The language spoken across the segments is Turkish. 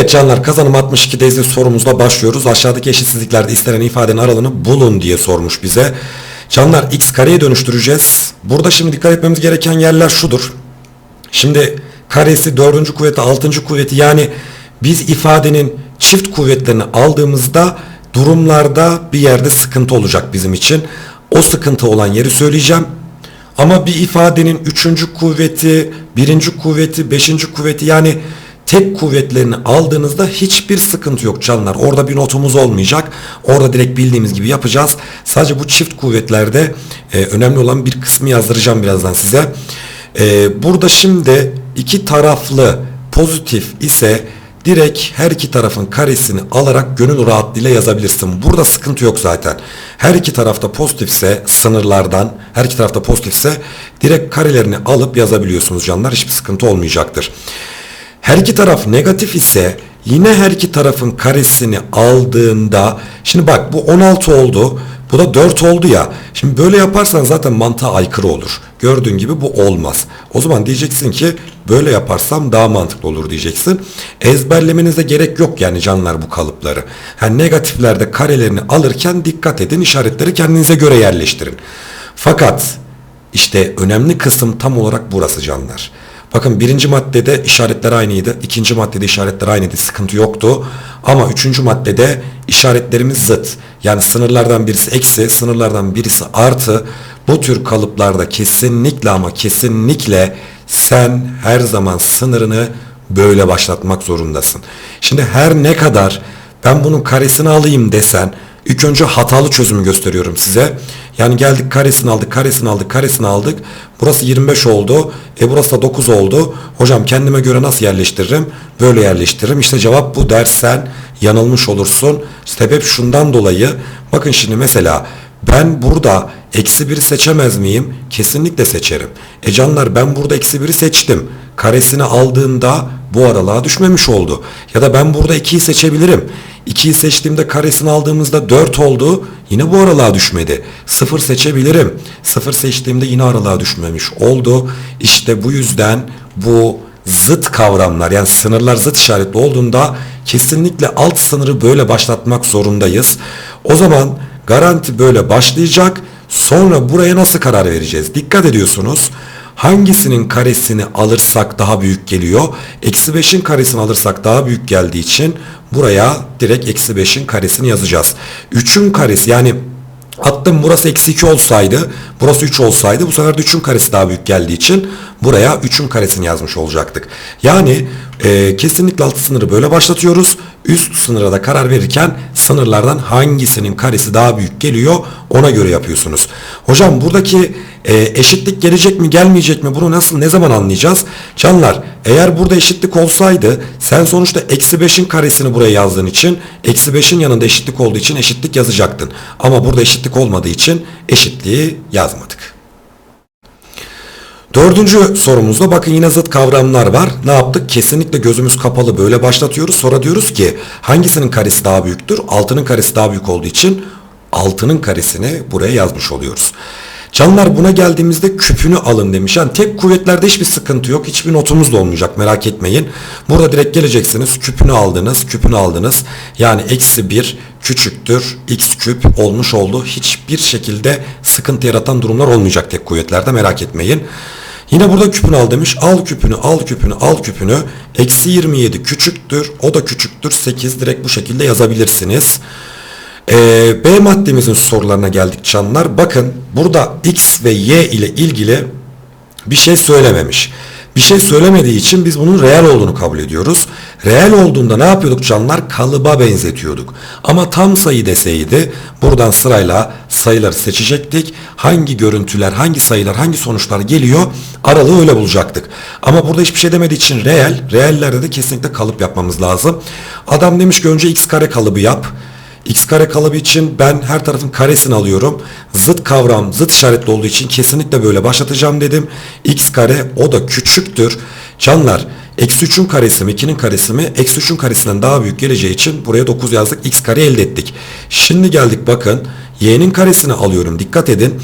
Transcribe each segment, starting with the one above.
Evet canlar kazanım 62'deyiz sorumuzla başlıyoruz. Aşağıdaki eşitsizliklerde istenen ifadenin aralığını bulun diye sormuş bize. Canlar x kareye dönüştüreceğiz. Burada şimdi dikkat etmemiz gereken yerler şudur. Şimdi karesi dördüncü kuvveti altıncı kuvveti yani biz ifadenin çift kuvvetlerini aldığımızda durumlarda bir yerde sıkıntı olacak bizim için. O sıkıntı olan yeri söyleyeceğim. Ama bir ifadenin üçüncü kuvveti, birinci kuvveti, beşinci kuvveti yani tek kuvvetlerini aldığınızda hiçbir sıkıntı yok canlar. Orada bir notumuz olmayacak. Orada direkt bildiğimiz gibi yapacağız. Sadece bu çift kuvvetlerde e, önemli olan bir kısmı yazdıracağım birazdan size. E, burada şimdi iki taraflı pozitif ise direkt her iki tarafın karesini alarak gönül rahatlığıyla yazabilirsin. Burada sıkıntı yok zaten. Her iki tarafta pozitifse sınırlardan her iki tarafta pozitifse direkt karelerini alıp yazabiliyorsunuz canlar. Hiçbir sıkıntı olmayacaktır. Her iki taraf negatif ise yine her iki tarafın karesini aldığında şimdi bak bu 16 oldu. Bu da 4 oldu ya. Şimdi böyle yaparsan zaten mantığa aykırı olur. Gördüğün gibi bu olmaz. O zaman diyeceksin ki böyle yaparsam daha mantıklı olur diyeceksin. Ezberlemenize gerek yok yani canlar bu kalıpları. Yani negatiflerde karelerini alırken dikkat edin işaretleri kendinize göre yerleştirin. Fakat işte önemli kısım tam olarak burası canlar. Bakın birinci maddede işaretler aynıydı. ikinci maddede işaretler aynıydı. Sıkıntı yoktu. Ama üçüncü maddede işaretlerimiz zıt. Yani sınırlardan birisi eksi, sınırlardan birisi artı. Bu tür kalıplarda kesinlikle ama kesinlikle sen her zaman sınırını böyle başlatmak zorundasın. Şimdi her ne kadar ben bunun karesini alayım desen İlk önce hatalı çözümü gösteriyorum size. Yani geldik karesini aldık, karesini aldık, karesini aldık. Burası 25 oldu. E burası da 9 oldu. Hocam kendime göre nasıl yerleştiririm? Böyle yerleştiririm. İşte cevap bu dersen yanılmış olursun. Sebep şundan dolayı. Bakın şimdi mesela ben burada eksi 1'i seçemez miyim? Kesinlikle seçerim. E canlar ben burada eksi 1'i seçtim. Karesini aldığında bu aralığa düşmemiş oldu. Ya da ben burada 2'yi seçebilirim. 2'yi seçtiğimde karesini aldığımızda 4 oldu. Yine bu aralığa düşmedi. 0 seçebilirim. 0 seçtiğimde yine aralığa düşmemiş oldu. İşte bu yüzden bu zıt kavramlar yani sınırlar zıt işaretli olduğunda kesinlikle alt sınırı böyle başlatmak zorundayız. O zaman garanti böyle başlayacak. Sonra buraya nasıl karar vereceğiz? Dikkat ediyorsunuz. Hangisinin karesini alırsak daha büyük geliyor? Eksi 5'in karesini alırsak daha büyük geldiği için buraya direkt eksi 5'in karesini yazacağız. 3'ün karesi yani Attım burası eksi 2 olsaydı, burası 3 olsaydı bu sefer de 3'ün karesi daha büyük geldiği için buraya 3'ün karesini yazmış olacaktık. Yani e, kesinlikle altı sınırı böyle başlatıyoruz. Üst sınıra da karar verirken sınırlardan hangisinin karesi daha büyük geliyor ona göre yapıyorsunuz. Hocam buradaki e, eşitlik gelecek mi gelmeyecek mi bunu nasıl ne zaman anlayacağız? Canlar eğer burada eşitlik olsaydı sen sonuçta eksi 5'in karesini buraya yazdığın için eksi 5'in yanında eşitlik olduğu için eşitlik yazacaktın. Ama burada eşitlik olmadığı için eşitliği yazmadık. Dördüncü sorumuzda bakın yine zıt kavramlar var. Ne yaptık? Kesinlikle gözümüz kapalı böyle başlatıyoruz. Sonra diyoruz ki hangisinin karesi daha büyüktür? Altının karesi daha büyük olduğu için altının karesini buraya yazmış oluyoruz. Canlar buna geldiğimizde küpünü alın demiş. Yani tek kuvvetlerde hiçbir sıkıntı yok. Hiçbir notumuz da olmayacak merak etmeyin. Burada direkt geleceksiniz. Küpünü aldınız. Küpünü aldınız. Yani eksi 1 küçüktür. X küp olmuş oldu. Hiçbir şekilde sıkıntı yaratan durumlar olmayacak tek kuvvetlerde merak etmeyin. Yine burada küpünü al demiş. Al küpünü, al küpünü, al küpünü. Eksi 27 küçüktür. O da küçüktür. 8 direkt bu şekilde yazabilirsiniz. Ee, B maddemizin sorularına geldik canlar. Bakın burada X ve Y ile ilgili bir şey söylememiş. Bir şey söylemediği için biz bunun reel olduğunu kabul ediyoruz. Reel olduğunda ne yapıyorduk canlar? Kalıba benzetiyorduk. Ama tam sayı deseydi buradan sırayla sayıları seçecektik. Hangi görüntüler, hangi sayılar, hangi sonuçlar geliyor aralığı öyle bulacaktık. Ama burada hiçbir şey demediği için reel, reellerde de kesinlikle kalıp yapmamız lazım. Adam demiş ki önce x kare kalıbı yap. X kare kalıbı için ben her tarafın karesini alıyorum. Zıt kavram zıt işaretli olduğu için kesinlikle böyle başlatacağım dedim. X kare o da küçüktür. Canlar eksi 3'ün karesi mi 2'nin karesi mi eksi 3'ün karesinden daha büyük geleceği için buraya 9 yazdık. X kare elde ettik. Şimdi geldik bakın y'nin karesini alıyorum dikkat edin.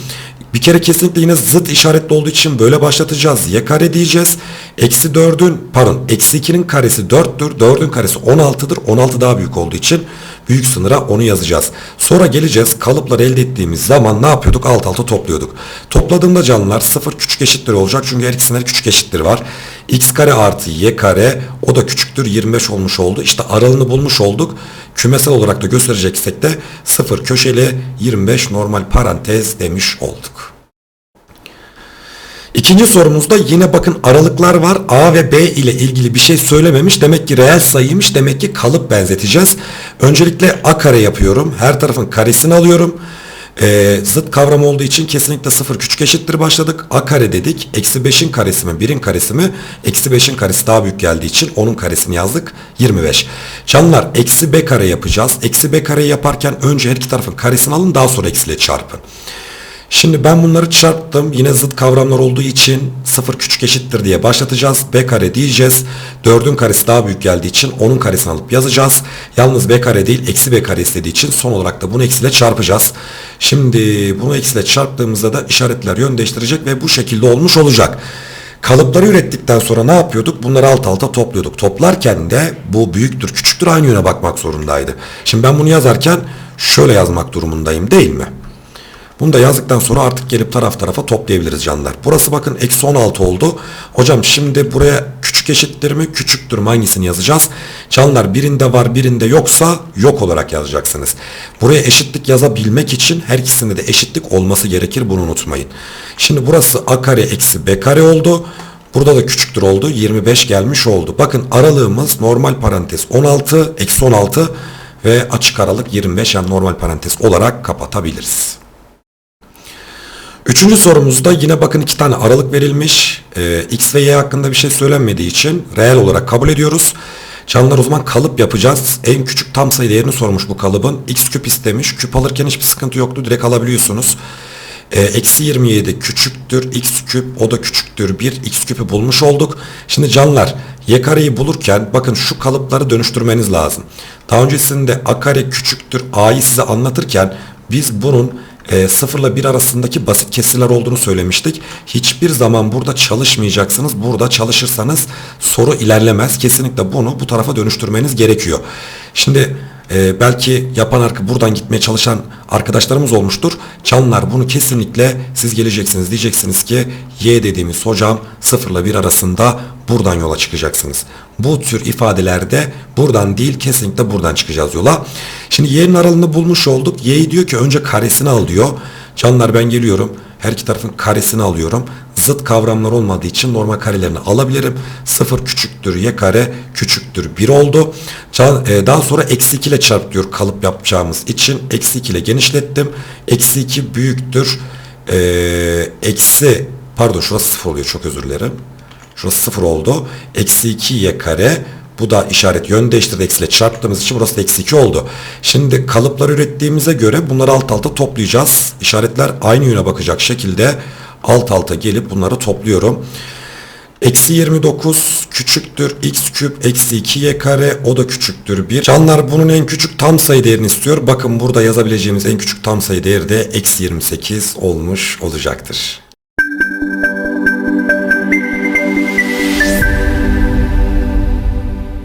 Bir kere kesinlikle yine zıt işaretli olduğu için böyle başlatacağız. Y kare diyeceğiz. Eksi 4'ün pardon eksi 2'nin karesi 4'tür. 4'ün karesi 16'dır. 16 daha büyük olduğu için büyük sınıra onu yazacağız. Sonra geleceğiz. Kalıpları elde ettiğimiz zaman ne yapıyorduk? Alt alta topluyorduk. Topladığımda canlılar 0 küçük eşittir olacak. Çünkü her ikisinde de küçük eşittir var. x kare artı y kare o da küçüktür 25 olmuş oldu. İşte aralığını bulmuş olduk. Kümesel olarak da göstereceksek de 0 köşeli 25 normal parantez demiş olduk. İkinci sorumuzda yine bakın aralıklar var. A ve B ile ilgili bir şey söylememiş. Demek ki reel sayıymış. Demek ki kalıp benzeteceğiz. Öncelikle A kare yapıyorum. Her tarafın karesini alıyorum. Ee, zıt kavram olduğu için kesinlikle sıfır küçük eşittir başladık. A kare dedik. Eksi 5'in karesi mi? 1'in karesi mi? Eksi 5'in karesi daha büyük geldiği için onun karesini yazdık. 25. Canlar eksi B kare yapacağız. Eksi B kareyi yaparken önce her iki tarafın karesini alın daha sonra eksiyle çarpın. Şimdi ben bunları çarptım. Yine zıt kavramlar olduğu için 0 küçük eşittir diye başlatacağız. B kare diyeceğiz. 4'ün karesi daha büyük geldiği için onun karesini alıp yazacağız. Yalnız B kare değil eksi B kare istediği için son olarak da bunu eksiyle çarpacağız. Şimdi bunu eksiyle çarptığımızda da işaretler yön değiştirecek ve bu şekilde olmuş olacak. Kalıpları ürettikten sonra ne yapıyorduk? Bunları alt alta topluyorduk. Toplarken de bu büyüktür küçüktür aynı yöne bakmak zorundaydı. Şimdi ben bunu yazarken şöyle yazmak durumundayım değil mi? Bunu da yazdıktan sonra artık gelip taraf tarafa toplayabiliriz canlar. Burası bakın eksi 16 oldu. Hocam şimdi buraya küçük eşittir mi küçüktür mü hangisini yazacağız? Canlar birinde var birinde yoksa yok olarak yazacaksınız. Buraya eşitlik yazabilmek için her ikisinde de eşitlik olması gerekir bunu unutmayın. Şimdi burası a kare eksi b kare oldu. Burada da küçüktür oldu. 25 gelmiş oldu. Bakın aralığımız normal parantez 16 eksi 16 ve açık aralık 25 yani normal parantez olarak kapatabiliriz. Üçüncü sorumuzda yine bakın iki tane aralık verilmiş. Ee, X ve Y hakkında bir şey söylenmediği için reel olarak kabul ediyoruz. Canlılar o zaman kalıp yapacağız. En küçük tam sayı değerini sormuş bu kalıbın. X küp istemiş. Küp alırken hiçbir sıkıntı yoktu. Direkt alabiliyorsunuz. Ee, Eksi 27 küçüktür. X küp o da küçüktür. 1 X küpü bulmuş olduk. Şimdi canlılar Y kareyi bulurken bakın şu kalıpları dönüştürmeniz lazım. Daha öncesinde A kare küçüktür A'yı size anlatırken biz bunun e, 0 ile 1 arasındaki basit kesirler olduğunu söylemiştik. Hiçbir zaman burada çalışmayacaksınız. Burada çalışırsanız soru ilerlemez. Kesinlikle bunu bu tarafa dönüştürmeniz gerekiyor. Şimdi e, belki yapan arka buradan gitmeye çalışan arkadaşlarımız olmuştur. Canlar bunu kesinlikle siz geleceksiniz. Diyeceksiniz ki Y dediğimiz hocam 0 ile 1 arasında buradan yola çıkacaksınız. Bu tür ifadelerde buradan değil kesinlikle buradan çıkacağız yola. Şimdi y'nin aralığını bulmuş olduk. Y'yi diyor ki önce karesini al diyor. Canlar ben geliyorum. Her iki tarafın karesini alıyorum. Zıt kavramlar olmadığı için normal karelerini alabilirim. 0 küçüktür y kare küçüktür 1 oldu. E, daha sonra eksi 2 ile çarp diyor kalıp yapacağımız için. Eksi 2 ile genişlettim. Eksi 2 büyüktür. E, eksi pardon şurası 0 oluyor çok özür dilerim. Şurası 0 oldu. Eksi 2 y kare. Bu da işaret yön değiştirdi. Eksiyle çarptığımız için burası da eksi 2 oldu. Şimdi kalıplar ürettiğimize göre bunları alt alta toplayacağız. İşaretler aynı yöne bakacak şekilde alt alta gelip bunları topluyorum. Eksi 29 küçüktür x küp eksi 2y kare o da küçüktür 1. Canlar bunun en küçük tam sayı değerini istiyor. Bakın burada yazabileceğimiz en küçük tam sayı değeri de eksi 28 olmuş olacaktır.